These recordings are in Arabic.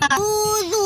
Tulog.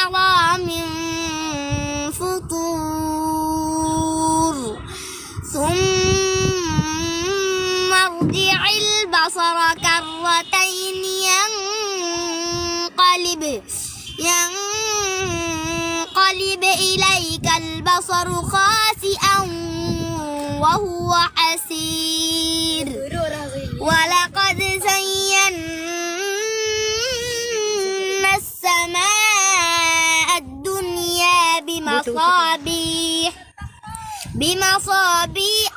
ارجع البصر كرتين ينقلب ينقلب إليك البصر خاسئا وهو حسير. ولقد زينا السماء الدنيا بمصابيح بمصابيح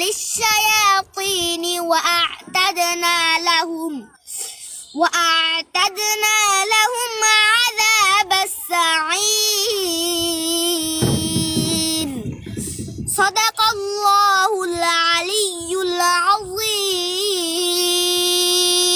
للشياطين وأعتدنا لهم وأعتدنا لهم عذاب السعير. صدق الله العلي